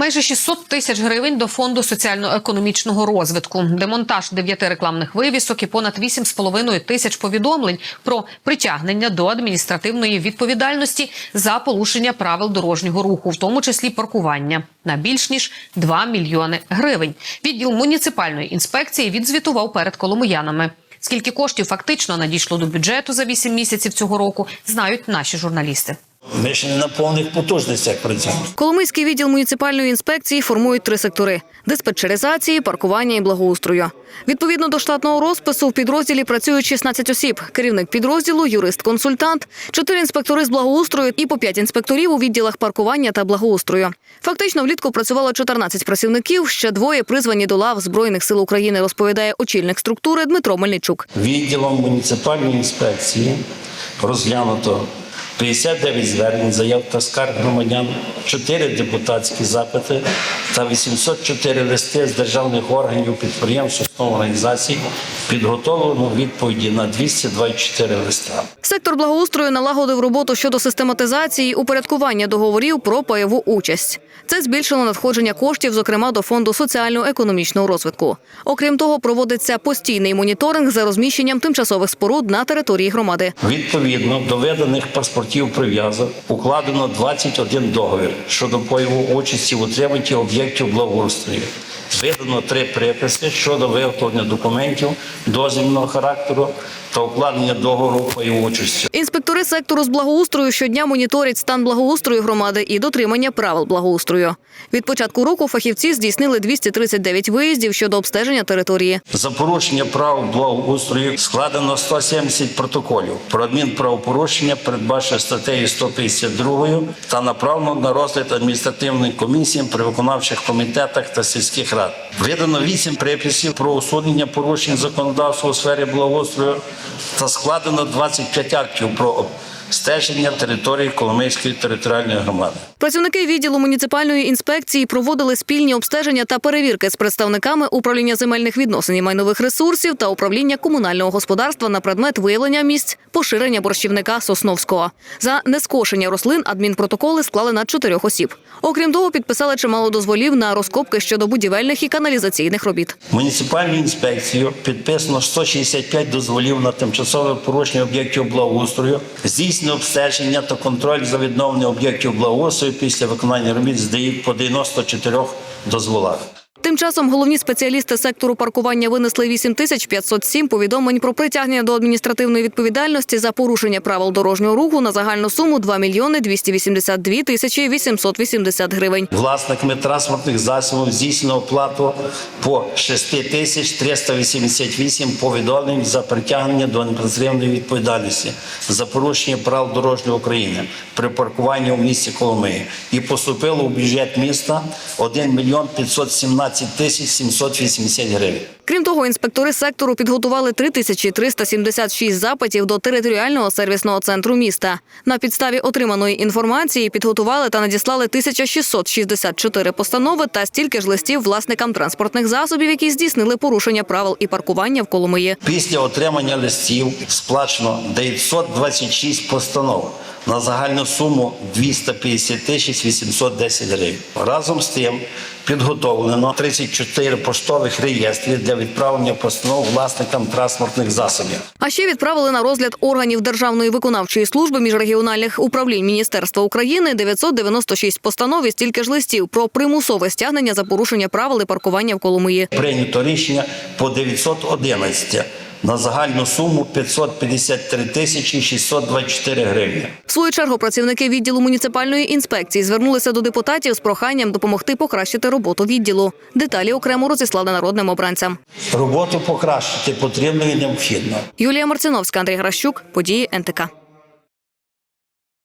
Майже 600 тисяч гривень до фонду соціально-економічного розвитку, демонтаж дев'яти рекламних вивісок і понад 8,5 тисяч повідомлень про притягнення до адміністративної відповідальності за порушення правил дорожнього руху, в тому числі паркування, на більш ніж 2 мільйони гривень. Відділ муніципальної інспекції відзвітував перед коломиянами. Скільки коштів фактично надійшло до бюджету за 8 місяців цього року, знають наші журналісти. Ми ще не на повних потужностях працюємо. Коломийський відділ муніципальної інспекції формують три сектори: диспетчеризації, паркування і благоустрою. Відповідно до штатного розпису в підрозділі працюють 16 осіб: керівник підрозділу, юрист-консультант, чотири інспектори з благоустрою і по п'ять інспекторів у відділах паркування та благоустрою. Фактично, влітку працювало 14 працівників. Ще двоє призвані до лав збройних сил України, розповідає очільник структури Дмитро Мельничук. Відділом муніципальної інспекції розглянуто 59 звернень, заяв та скарг громадян, 4 депутатські запити та 804 листи з державних органів, підприємств, установ, організацій. Підготовлено відповіді на 224 листа. Сектор благоустрою налагодив роботу щодо систематизації і упорядкування договорів про пайову участь. Це збільшило надходження коштів, зокрема до фонду соціально-економічного розвитку. Окрім того, проводиться постійний моніторинг за розміщенням тимчасових споруд на території громади. Відповідно до виданих паспортів прив'язок укладено 21 договір щодо пойму участі в утриманні об'єктів благоустрою. Видано три приписи щодо виготовлення документів дозвільного характеру та укладення договору пайової участі. Інспектори сектору з благоустрою щодня моніторять стан благоустрою громади і дотримання правил благоустрою. Від початку року фахівці здійснили 239 виїздів щодо обстеження території. За порушення прав благоустрою складено 170 протоколів про адмінправопорушення, передбачено статтею 152 та направлено на розгляд адміністративним комісіям при виконавчих комітетах та сільських рад. Видано 8 приписів про усунення порушень законодавства у сфері благоустрою та складено 25 актів про стеження території Коломийської територіальної громади. Працівники відділу муніципальної інспекції проводили спільні обстеження та перевірки з представниками управління земельних відносин і майнових ресурсів та управління комунального господарства на предмет виявлення місць поширення борщівника Сосновського. За нескошення рослин адмінпротоколи склали на чотирьох осіб. Окрім того, підписали чимало дозволів на розкопки щодо будівельних і каналізаційних робіт. Муніципальною інспекцією підписано 165 дозволів на тимчасове порушення об'єктів благоустрою, здійснено обстеження та контроль за відновлення об'єктів благоустрою після виконання робіт здають по 94 дозволах. Тим часом головні спеціалісти сектору паркування винесли 8507 повідомлень про притягнення до адміністративної відповідальності за порушення правил дорожнього руху на загальну суму 2 мільйони 282 тисячі 880 гривень. Власниками транспортних засобів здійснено оплату по 6 тисяч 388 повідомлень за притягнення до адміністративної відповідальності за порушення прав дорожнього України при паркуванні у місті Коломиї. І поступило у бюджет міста 1 мільйон 517 тисяч 780 гривень. Крім того, інспектори сектору підготували 3376 запитів до територіального сервісного центру міста. На підставі отриманої інформації підготували та надіслали 1664 постанови та стільки ж листів власникам транспортних засобів, які здійснили порушення правил і паркування в Коломиї. Після отримання листів сплачено 926 постанов на загальну суму 250 тисяч 810 гривень. Разом з тим підготовлено 34 поштових реєстри для відправлення постанов власникам транспортних засобів. А ще відправили на розгляд органів Державної виконавчої служби міжрегіональних управлінь Міністерства України 996 постанов і стільки ж листів про примусове стягнення за порушення правил і паркування в Коломиї. Прийнято рішення по 911 на загальну суму 553 тисячі 624 гривні. В свою чергу працівники відділу муніципальної інспекції звернулися до депутатів з проханням допомогти покращити роботу відділу. Деталі окремо розіслали народним обранцям. Роботу покращити потрібно і необхідно. Юлія Марциновська, Андрій Гращук, події НТК.